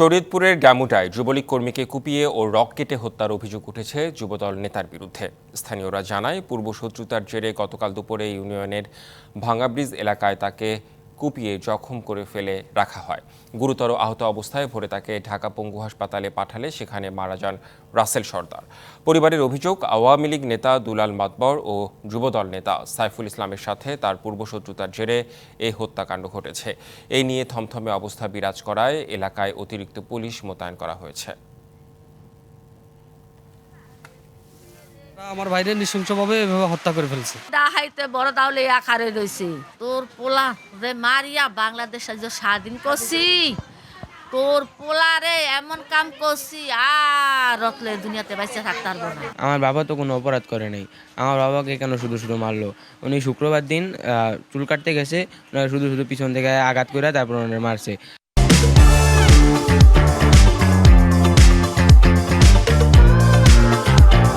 শরীয়তপুরের গ্যামুটায় যুবলীগ কর্মীকে কুপিয়ে ও রক কেটে হত্যার অভিযোগ উঠেছে যুবদল নেতার বিরুদ্ধে। স্থানীয়রা জানায় পূর্ব শত্রুতার জেরে গতকাল দুপুরে ইউনিয়নের ভাঙাব্রিজ এলাকায় তাকে কুপিয়ে জখম করে ফেলে রাখা হয়। গুরুতর আহত অবস্থায় ভোরে তাকে ঢাকা পঙ্গু হাসপাতালে পাঠালে সেখানে মারা যান রাসেল সর্দার। পরিবারের অভিযোগ, আওয়ামী লীগ নেতা দুলাল মাতবর ও যুবদল নেতা সাইফুল ইসলামের সাথে তার পূর্বশত্রুতার জেরে এই হত্যাকাণ্ড ঘটেছে। এই নিয়ে থমথমে অবস্থা বিরাজ করায় এলাকায় অতিরিক্ত পুলিশ মোতায়েন করা হয়েছে। আমার ভাইরে নৃশংসভাবে এভাবে হত্যা করে ফেলছে। বড় দাউলে আকারে রয়েছে তোর পোলা রে মারিয়া বাংলাদেশে যে স্বাধীন করছি তোর পোলা রে এমন কাম করছি আর রতলে দুনিয়াতে থাকতে পারব না। আমার বাবা তো কোনো অপরাধ করে নাই। আমার বাবাকে কেন শুধু শুধু মারলো? উনি শুক্রবার দিন আহ, চুল কাটতে গেছে শুধু শুধু পিছন থেকে আঘাত করে তারপর ওনার মারছে।